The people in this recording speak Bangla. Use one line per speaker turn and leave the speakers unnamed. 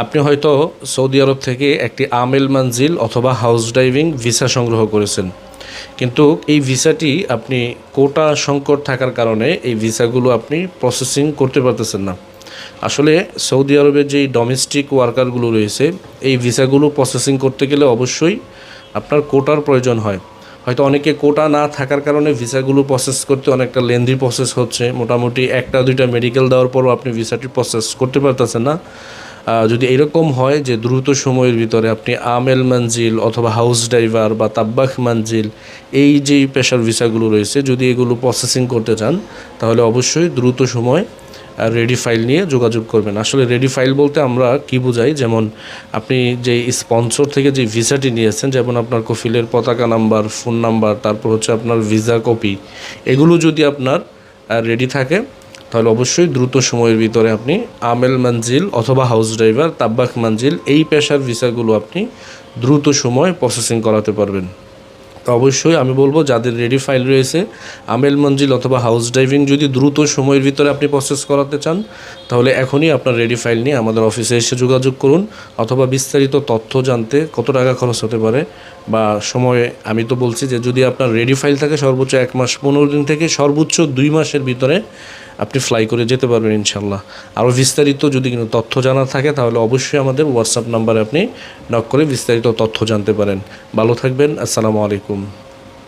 আপনি হয়তো সৌদি আরব থেকে একটি আমেল মানজিল অথবা হাউস ড্রাইভিং ভিসা সংগ্রহ করেছেন। কিন্তু এই ভিসাটি আপনি কোটা সংকট থাকার কারণে এই ভিসাগুলো আপনি প্রসেসিং করতে পারতেছেন না। আসলে সৌদি আরবের যেই ডোমেস্টিক ওয়ার্কারগুলো রয়েছে, এই ভিসাগুলো প্রসেসিং করতে গেলে অবশ্যই আপনার কোটার প্রয়োজন হয়। হয়তো অনেকে কোটা না থাকার কারণে ভিসাগুলো প্রসেস করতে অনেকটা লেন্দি প্রসেস হচ্ছে। মোটামুটি একটা দুইটা মেডিকেল দেওয়ার পরও আপনি ভিসাটি প্রসেস করতে পারতেছেন না। যদি এরকম হয় যে দ্রুত সময়ের ভিতরে আপনি আমেল মঞ্জিল অথবা হাউস ড্রাইভার বা তাব্বাক মঞ্জিল, এই যে পেশার ভিসাগুলো রয়েছে, যদি এগুলো প্রসেসিং করতে চান, তাহলে অবশ্যই দ্রুত সময় রেডি ফাইল নিয়ে যোগাযোগ করবেন। আসলে রেডি ফাইল বলতে আমরা কি বোঝাই? যেমন আপনি যে স্পন্সর থেকে যে ভিসাটি নিয়েছেন, যেমন আপনার কফিলের পতাকা নাম্বার ফোন নাম্বার, তারপর হচ্ছে আপনার ভিসা কপি এগুলো যদি আপনার রেডি থাকে তাহলে অবশ্যই দ্রুত সময়ের ভিতরে আপনি আমেল মঞ্জিল অথবা হাউস ড্রাইভার, তাব্বাক মঞ্জিল, এই পেশার ভিসাগুলো আপনি দ্রুত সময় প্রসেসিং করাতে পারবেন। তো অবশ্যই আমি বলব, যাদের রেডি ফাইল রয়েছে, আমেল মঞ্জিল অথবা হাউস ড্রাইভিং যদি দ্রুত সময়ের ভিতরে আপনি প্রসেস করাতে চান, তাহলে এখনই আপনার রেডি ফাইল নিয়ে আমাদের অফিসে এসে যোগাযোগ করুন, অথবা বিস্তারিত তথ্য জানতে কত টাকা খরচ হতে পারে বা সময়ে, আমি তো বলছি যে যদি আপনার রেডি ফাইল থাকে সর্বোচ্চ এক মাস, পনেরো দিন থেকে সর্বোচ্চ দুই মাসের ভিতরে আপনি ফ্লাই করে যেতে পারবেন ইনশাল্লাহ আরও বিস্তারিত যদি কোনো তথ্য জানা থাকে, তাহলে অবশ্যই আমাদের হোয়াটসঅ্যাপ নাম্বারে আপনি নক করে বিস্তারিত তথ্য জানতে পারেন। ভালো থাকবেন, আসসালামু আলাইকুম।